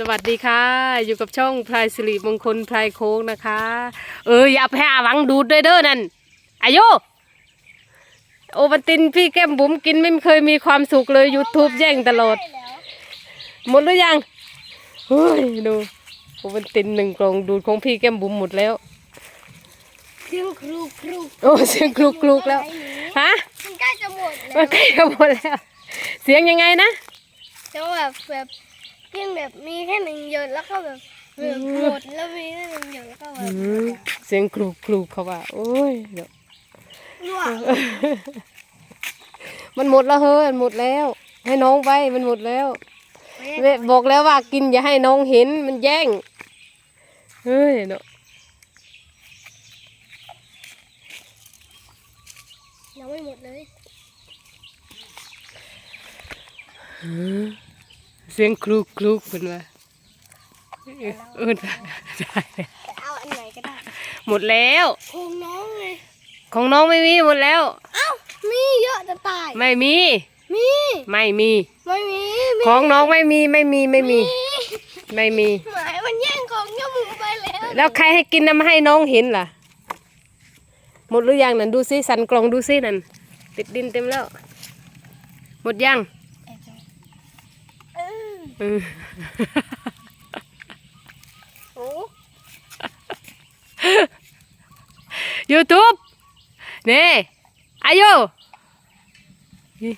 สวัสดีค่ะ อยู่กับช่องพลายสิริมงคลพลายโค้งนะคะ เอออย่าไปหาหวังดูดด้วยเด้อนั่นอายุโอวันตินพี่แก้มบุ๋มกินไม่เคยมีความสุขเลย YouTube แย่งตลอด หมดหรือยังเฮ้ยดูโอวันตินหนึ่งกล่องดูดของพี่แก้มบุ๋มหมดแล้วเสียงครูครูโอ้เสียงกรุกกรุกแล้วฮะมันใกล้จะหมดแล้มัวนใกล้จะหมดแล้ว เสียงยังไงนะแต่ว่าแบบแบบเพี ยงแบบมีแค่หนึ่งหยดแล้วก็แบบแบบหมดแล้วมีแค่หนึ่งหยดแล้วก็แบอืบมเสียงกรุกกรุกเขาว่า โอ้ยเดี๋ยวรั่วมันหมดแล้วเฮ้ยมันหมดแล้ว ให้น้องไปมันหมดแล้วไม่เว้ยบอกแล้วว่ากินอย่าให้น้องเห็นมันแย่งเฮ้ยเนาะยังไม่หมดเลย เสียงคลุกคลุกเป็นว่าเออเออได้ได้เอาอันไหนก็ได้ หมดแล้วคงน้องเลยของน้องไม่มีหมดแล้ว เอ้า มีเยอะจะตาย ไม่มี มี ไม่มี ไม่มีมีของน้องไม่มีไม่มีไม่มี ไม่มีหมายมันแย่งของเจ้าหมูไปแล้ว แล้วใครให้กินน้ำมาให้น้องเห็นล่ะ หมดหรือยังนั่นดูซิสันกล่องดูซินั่นติดดินเต็มแล้ว หมดยังเออ เออโอ้ YouTube นี่อายุนี่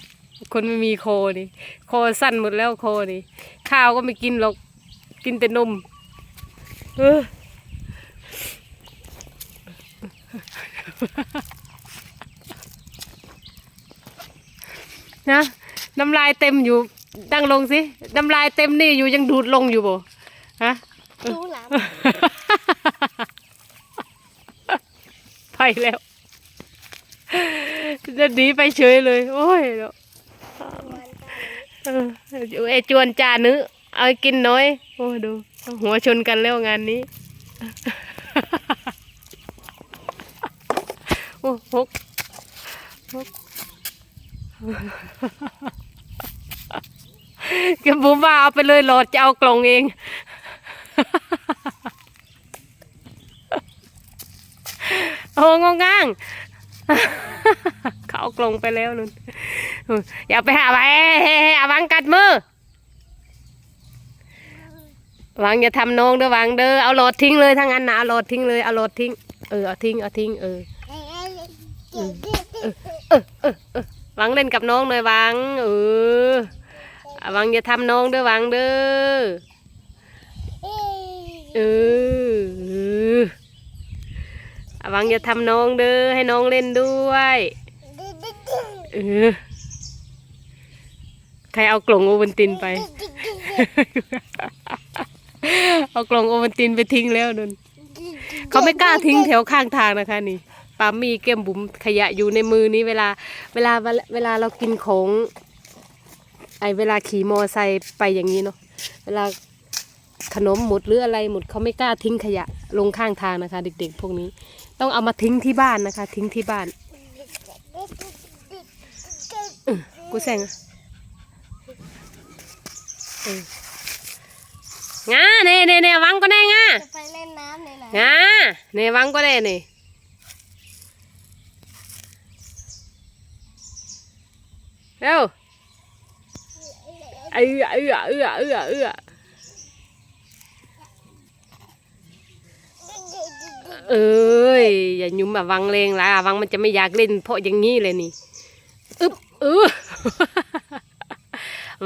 คนไม่มีโคนี่โคสั้นหมดแล้วโคนี่ข้าวก็ไม่กินหรอกกินแต่นมเออนะน้ำลายเต็มอยู่ ตั้งลงสิน้ำลายเต็มนี่อยู่ยังดูดลงอยู่บ่ฮะดูหลังไปแล้วจะหนีไปเฉยเลย โอ้ยเนาะเออไอจวนจานึเอาให้กินน้อย โอ้ยดู หัวชนกันแล้วงานนี้ โอ้หกหกแกบุมว่าเอาไปเลยหลอดจะเอากล่องเอง โอ้งงง่างเขาเอากลงไปแล้วนุ่นอย่าไปหาไปอาวังกัดมือวังอย่าทำน้องเด้อวังเด้อเอาหลอดทิ้งเลยถ้างั้นนะเอาหลอดทิ้งเลยเอาหลอดทิ้งเออเอาทิ้งเอาทิ้งเออวังเล่นกับน้องเลยวังเออเอา วังอย่าทำน้องเด้อวังเด้อเออเออเอาวังอย่าทำน้องเด้อให้น้องเล่นด้วยเออใครเอากล่องโอวัลตินไป เอากล่องโอวัลตินไปทิ้งแล้วนุนเขาไม่กล้าทิ้งแถวข้างทางนะคะนี่ปามีเก้มบุ๋มขยะอยู่ในมือนี้เวลา เวลาเวลาเรากินของ ไอเวลาขี่มอไซค์ไปอย่างนี้เนาะเวลาขนมหมดหรืออะไรหมดเขาไม่กล้าทิ้งขยะลงข้างทางนะคะ เด็ก ๆ พวกนี้ ต้องเอามาทิ้งที่บ้านนะคะ ทิ้งที่บ้านเออกูแซงอะเอองาเน่เน่เน่วังก็แน่งาจะไปเล่นน้ำในไหนงาเนวังก็ได้นี่เร็ว เอื้อเอื้อเอื้อเอื้อเอื้อเอ้ยอย่ายุ่มแบบวังเลงละวังมันจะไม่อยากเล่น เพราะอย่างนี้เลยนี่อึบเออ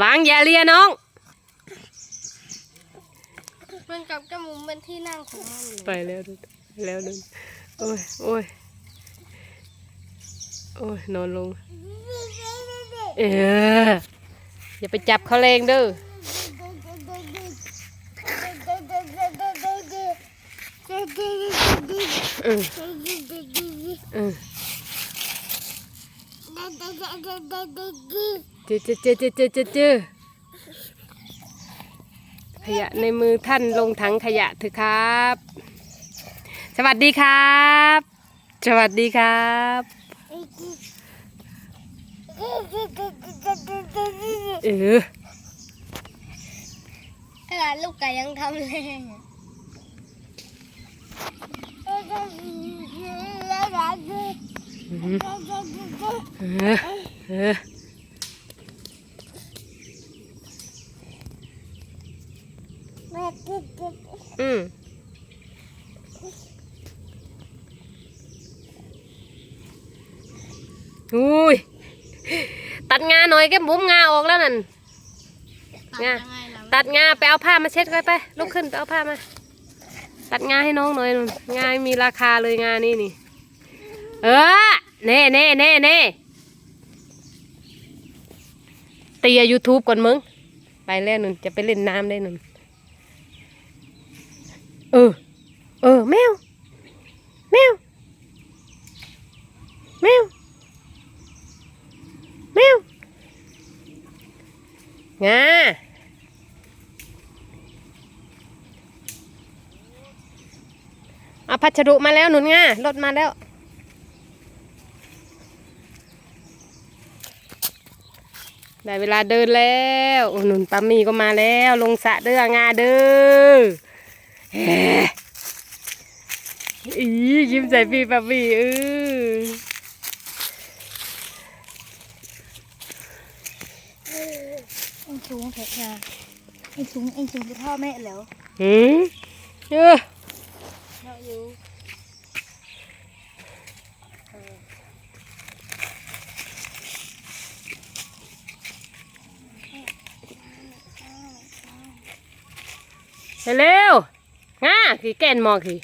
วังอย่าเลียน้อง มันกับจมูกเป็นที่นั่งของมันอยู่ไปแล้วดูไปแล้วดูโอ้ยโอ้ยโอ้ยนอนลง เออ อย่าไปจับเขาแรงเด้อเออเออเจเจเจเจเจเจเจขยะในมือท่านลงถังขยะเถอะครับ สวัสดีครับ สวัสดีครับ เออขนาดลูกไก่ยังทำเลยแล้วก็อืมเออเออแม่กิ๊กกิ๊กอืมอุ้ย ตัดงา หน่อยแก้มบุ๋มงาออกแล้วนั่นงาตัดงาไปเอาผ้ามาเช็ดไว้ไปลุกขึ้นไปเอาผ้ามา ตัดงาให้น้องหน่อยนุ่นงามีราคาเลยงานี่นี่ เออเน่เน่เน่เน่ตียูทูบก่อนมึง ไปแล้วนุ่นจะไปเล่นน้ำได้นุ่นเออ เออ แมว แมว แมว แมว งาเอาพัชรุมาแล้วหนุนงารถมาแล้วได้เวลาเดินแล้วหนุนปามีก็มาแล้ว ลงสะเด้องาเด้ออียิ้มใส่พี่ปามีเออ ไอ้ สูงเถอะค่ะไอ้สูงไอ้สูงจะพ่อแม่แล้วหืมเออเราอยู่เร็วๆง่าขี่แก่นมองขี่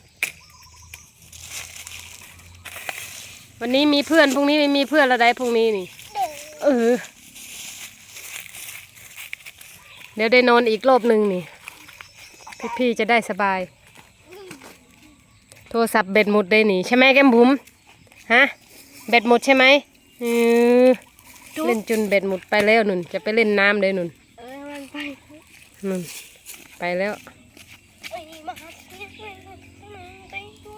วันนี้มีเพื่อนพรุ่งนี้ไม่มีเพื่อนแล้วได้พรุ่งนี้นี่ เออ เดี๋ยวได้นอนอีกรอบหนึ่งนี่ พี่ๆจะได้สบาย โทรศัพท์เบ็ดหมดได้นี่ใช่ไหมแก้มบุ๋มฮะเบ็ดหมดใช่ไหมเออเล่นจนเบ็ดหมดไปแล้วนุ่น จะไปเล่นน้ำเลยนุ่นเออมันไปนุ่นไปแล้ว เอ้ยมาหาที่ไปไปตร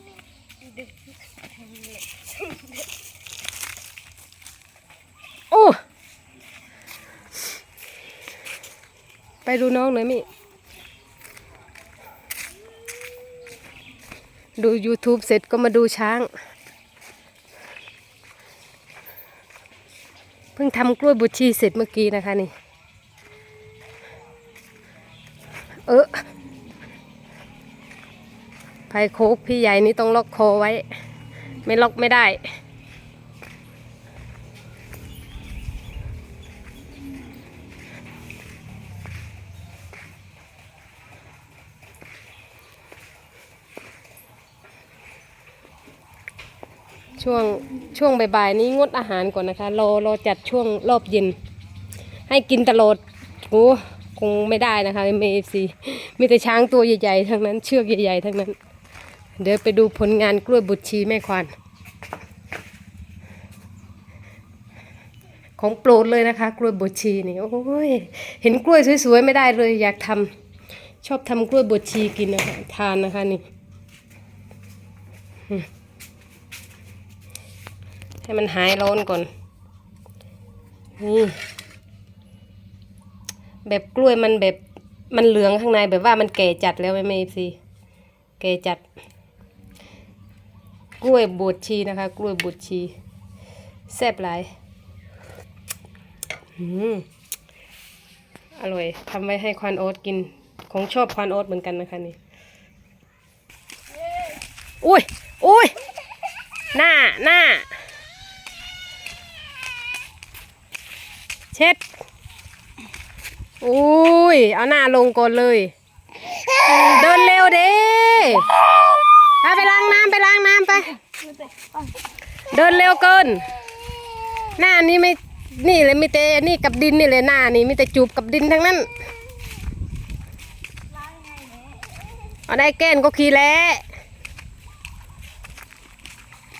งนี้ดึก โอ้ ไป ดูน้องหน่อยมิดู YouTube เสร็จก็มาดูช้าง เพิ่งทำกล้วยบุชีเสร็จเมื่อกี้นะคะนี่ เออไผ่โคกพี่ใหญ่นี่ต้องล็อกคอไว้ ไม่ล็อกไม่ได้ ช่วงช่วงบ่ายๆนี้งดอาหารก่อนนะคะรอรอจัดช่วงรอบเย็น ให้กินตลอดโอ้คงไม่ได้นะคะเมซีมีแต่ช้างตัวใหญ่ๆทั้งนั้น เชือกใหญ่ๆทั้งนั้น เดี๋ยวไปดูผลงานกล้วยบุตรชีแม่ควานของโปรดเลยนะคะ กล้วยบดชีนี่โอ้ยเห็นกล้วยสวยๆไม่ได้เลยอยากทำชอบทำกล้วยบดชีกินนะคะทานนะคะนี่ ให้มันหายร้อนก่อน นี่ แบบกล้วยมันแบบมันเหลืองข้างในแบบว่ามันแก่จัดแล้วไหมเมซีแก่จัด กล้วยบดชีนะคะ กล้วยบดชีแซ่บหลายอืมอร่อยทำไว้ให้ควานโอ๊ตกิน ของชอบควานโอ๊ตเหมือนกันนะคะนี่อุ้ยอุ้ยหน้าหน้า เช็ดอุ้ยเอาหน้าลงก่อนเลย เดินเร็วเด้ไปไปล้างน้ำไปล้างน้ำไป เดินเร็วเกิน หน้านี้ไม่นี่เลยมีแต่นี่กับดินนี่เลยหน้านี่มีแต่จูบกับดินทั้งนั้นเอาได้แก้นก็ขี่แล้ว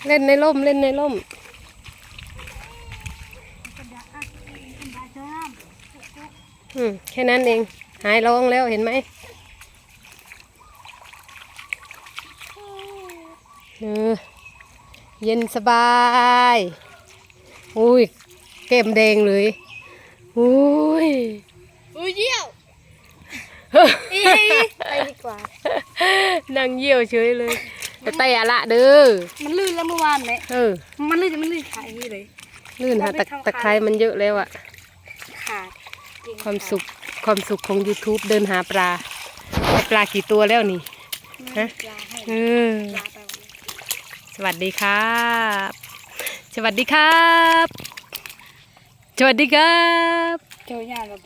เล่นในร่มเล่นในร่ม อืมแค่นั้นเอง หายร้องแล้วเห็นไหมเออเย็นสบาย อุ้ยเกมแดงเลย อุ้ย อุ้ยเยี่ยวว่า นั่งเยี่ยวเฉยเลยแต่แต่อะละเด้อ มันลื่นแล้วเมื่อวานเนี่ยเออ มันลื่นจะมันลื่นขาอย่างนี้เลย ลื่นหาตะตะไคร้มันเยอะแล้วอะขาด ความสุขความสุขของ YouTube เดินหาปลาได้ปลากี่ตัวแล้วนี่ฮะยาให้เออยาไปวันนี้สวัสดีครับ สวัสดีครับ สวัสดีครับเจอยาแบบ